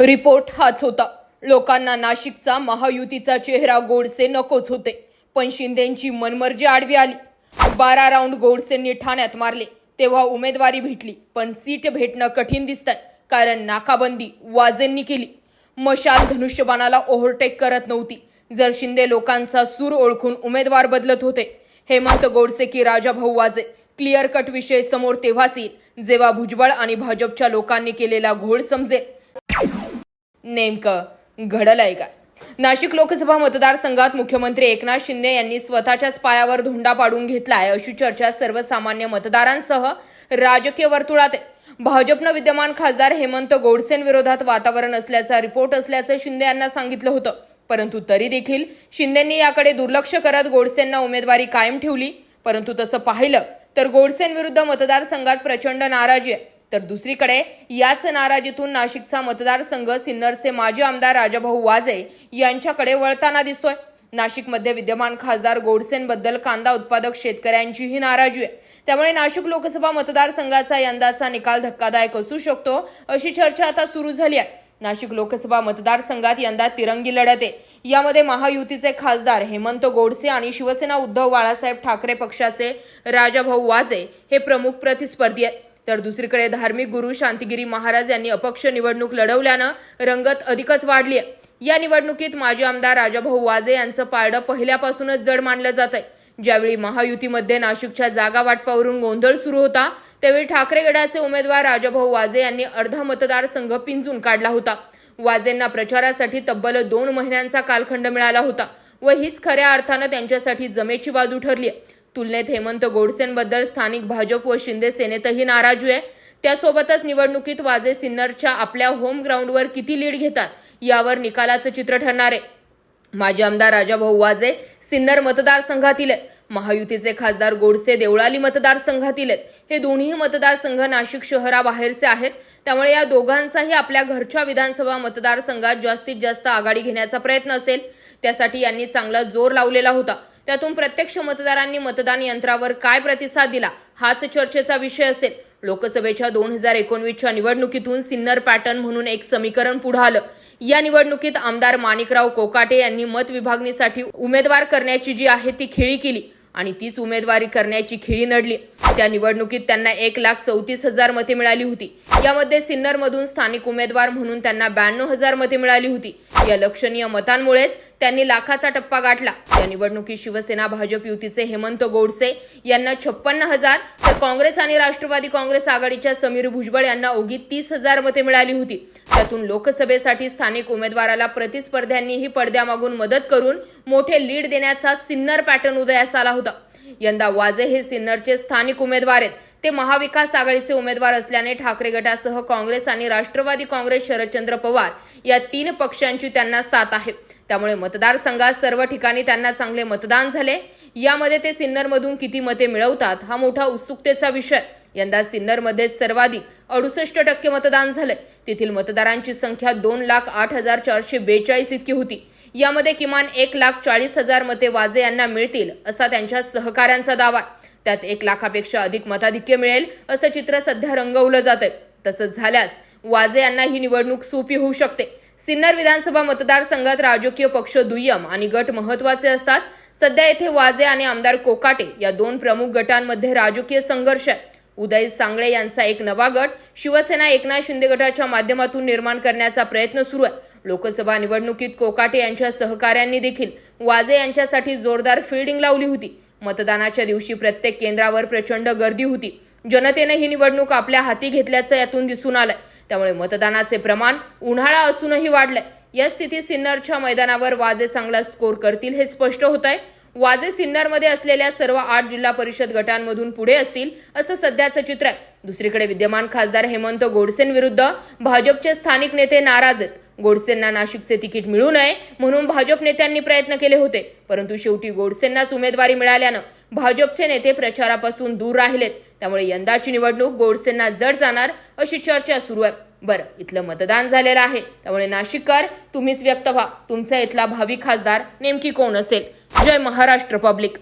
Report हाच होता. लोकांना नाशिकचा महायुतीचा चेहरा गोडसे नकोच होते. पण शिंदेंची मनमर्जी आडवी आली. बारा राऊंड गोडसेंनी ठाण्यात मारले. तेव्हा उमेदवारी भेटली पण सीट भेटणं कठीण दिसतंय कारण नाकाबंदी वाजेंनी केली. मशाल धनुष्यबाणाला ओव्हरटेक करत नव्हती. जर शिंदे लोकांचा सूर ओळखून उमेदवार बदलत होते. हेमंत गोडसे की राजाभाऊ वाजे. क्लिअर कट विषय समोर तेव्हाच येईल जेव्हा भुजबळ आणि भाजपच्या लोकांनी केलेला घोळ समजेल. नेमकं घडलंय काय? नाशिक लोकसभा मतदारसंघात मुख्यमंत्री एकनाथ शिंदे यांनी स्वतःच्याच पायावर धोंडा पाडून घेतलाय अशी चर्चा सर्वसामान्य मतदारांसह राजकीय वर्तुळात भाजपनं विद्यमान खासदार हेमंत गोडसेंविरोधात वातावरण असल्याचा रिपोर्ट असल्याचं शिंदे यांना सांगितलं होतं. परंतु तरी देखील शिंदेंनी याकडे दुर्लक्ष करत गोडसेंना उमेदवारी कायम ठेवली. परंतु तसं पाहिलं तर गोडसेंविरुद्ध मतदारसंघात प्रचंड नाराजी आहे. तर दुसरीकडे याच नाराजीतून नाशिकचा मतदारसंघ सिन्नरचे माजी आमदार राजाभाऊ वाजे यांच्याकडे वळताना दिसतोय. नाशिकमध्ये विद्यमान खासदार गोडसेंबद्दल कांदा उत्पादक शेतकऱ्यांचीही नाराजी आहे. त्यामुळे नाशिक लोकसभा मतदारसंघाचा यंदाचा निकाल धक्कादायक असू शकतो अशी चर्चा आता सुरू झाली आहे. नाशिक लोकसभा मतदारसंघात यंदा तिरंगी लढत आहे. यामध्ये महायुतीचे खासदार हेमंत गोडसे आणि शिवसेना उद्धव बाळासाहेब ठाकरे पक्षाचे राजाभाऊ वाजे हे प्रमुख प्रतिस्पर्धी आहेत. तर दुसरीकडे धार्मिक गुरु शांतिगिरी महाराज यांनी अपक्ष निवडणूक लढवल्यानं रंगत अधिकच वाढली आहे या निवडणुकीत माजी आमदार राजाभाऊ वाजे यांचं पारडं पहिल्यापासूनच जड मानलं जात आहे ज्यावेळी महायुतीमध्ये नाशिकच्या जागा वाटपावरून गोंधळ सुरू होता त्यावेळी ठाकरे गटाचे उमेदवार राजाभाऊ वाजे यांनी अर्धा मतदारसंघ पिंजून काढला होता. वाजेंना प्रचारासाठी तब्बल दोन महिन्यांचा कालखंड मिळाला होता व हीच खऱ्या अर्थानं त्यांच्यासाठी जमेची बाजू ठरली आहे तुलनेत हेमंत गोडसेंबद्दल स्थानिक भाजप व शिंदे सेनेतही नाराज आहे त्यासोबतच निवडणुकीत वाजे सिन्नरच्या आपल्या होम ग्राउंडवर किती लीड घेतात यावर निकालाचं चित्र ठरणार आहे. माजी आमदार राजाभाऊ वाजे सिन्नर मतदारसंघातील आहेत. महायुतीचे खासदार गोडसे देवळाली मतदारसंघातील आहेत. हे दोन्ही मतदारसंघ नाशिक शहराबाहेरचे आहेत. त्यामुळे या दोघांचाही आपल्या घरच्या विधानसभा मतदारसंघात जास्तीत जास्त आघाडी घेण्याचा प्रयत्न असेल. त्यासाठी यांनी चांगला जोर लावलेला होता. त्यातून प्रत्यक्ष मतदारांनी मतदान यंत्रावर काय प्रतिसाद दिला हाच चर्चेचा विषय असेल. लोकसभेच्या दोन हजार एकोणवीसच्या निवडणुकीतून सिन्नर पॅटर्न म्हणून एक समीकरण पुढे आलं. या निवडणुकीत आमदार माणिकराव कोकाटे यांनी मत विभागणीसाठी उमेदवार करण्याची जी आहे ती खेळी केली. आणि तीच उमेदवारी करण्याची खेळी नडली. त्या निवडणुकीत त्यांना एक लाख चौतीस हजार मते मिळाली होती. यामध्ये सिन्नरमधून स्थानिक उमेदवार म्हणून त्यांना ब्याण्णव हजार मते मिळाली होती. या लक्षणीय मतांमुळेच त्यांनी लाखाचा टप्पा गाठला. या निवडणुकीत शिवसेना भाजप युतीचे हेमंत गोडसे यांना छप्पन्न हजार काँग्रेस आणि राष्ट्रवादी काँग्रेस आघाडीच्या समीर भुजबळ यांना ओगी तीस हजार मते मिळाली होती. त्यातून लोकसभेसाठी स्थानिक उमेदवाराला प्रतिस्पर्ध्यांनीही पडद्यामागून मदत करून मोठे लीड देण्याचा सिन्नर पॅटर्न उदयास आला होता. यंदा वाजे हे सिन्नरचे स्थानिक उमेदवार आहेत. ते महाविकास आघाडीचे उमेदवार असल्याने ठाकरे गटासह काँग्रेस आणि राष्ट्रवादी काँग्रेस शरदचंद्र पवार या तीन पक्षांची त्यांना साथ आहे. त्यामुळे मतदारसंघात सर्व ठिकाणी त्यांना चांगले मतदान झाले. यामध्ये ते सिन्नरमधून किती मते मिळवतात हा मोठा उत्सुकतेचा विषय. यंदा सिन्नरमध्ये सर्वाधिक अडुसष्ट टक्के मतदान झालंय. तेथील मतदारांची संख्या दोन लाख आठ हजार चारशे बेचाळीस इतकी होती. यामध्ये किमान एक लाख चाळीस हजार मते वाजे यांना मिळतील असा त्यांच्या सहकाऱ्यांचा दावा त्यात एक लाखापेक्षा अधिक मताधिक्य मिळेल असं चित्र सध्या रंगवलं जात आहे तसंच झाल्यास वाजे यांना ही निवडणूक सोपी होऊ शकते. सिन्नर विधानसभा मतदारसंघात राजकीय पक्ष दुय्यम आणि गट महत्त्वाचे असतात. सध्या येथे वाजे आणि आमदार कोकाटे या दोन प्रमुख गटांमध्ये राजकीय संघर्ष आहे. उदय सांगळे यांचा एक नवा गट शिवसेना एकनाथ शिंदे गटाच्या माध्यमातून निर्माण करण्याचा प्रयत्न सुरू आहे. लोकसभा निवडणुकीत कोकाटे यांच्या सहकाऱ्यांनी देखील वाजे यांच्यासाठी जोरदार फिल्डिंग लावली होती. मतदानाच्या दिवशी प्रत्येक केंद्रावर प्रचंड गर्दी होती. जनतेने ही निवडणूक आपल्या हाती घेतल्याचं यातून दिसून आलंय. त्यामुळे मतदानाचे प्रमाण उन्हाळा असूनही वाढलंय या स्थितीत सिन्नरच्या मैदानावर वाजे चांगला स्कोर करतील हे स्पष्ट होत आहे वाजे सिन्नरमध्ये असलेल्या सर्व आठ जिल्हा परिषद गटांमधून पुढे असतील असं सध्याचं चित्र आहे. दुसरीकडे विद्यमान खासदार हेमंत गोडसेंविरुद्ध भाजपचे स्थानिक नेते नाराज आहेत. गोडसेंना नाशिकचे तिकीट मिळू नये म्हणून भाजप नेत्यांनी प्रयत्न केले होते. परंतु शेवटी गोडसेंनाच उमेदवारी मिळाल्यानं भाजपचे नेते प्रचारापासून दूर राहिलेत. त्यामुळे यंदाची निवडणूक गोडसेंना जड जाणार अशी चर्चा सुरू आहे. बरं इथलं मतदान झालेलं आहे. त्यामुळे नाशिककर तुम्हीच व्यक्त व्हा. तुमचा इथला भावी खासदार नेमकी कोण असेल? जय महाराष्ट्र पब्लिक.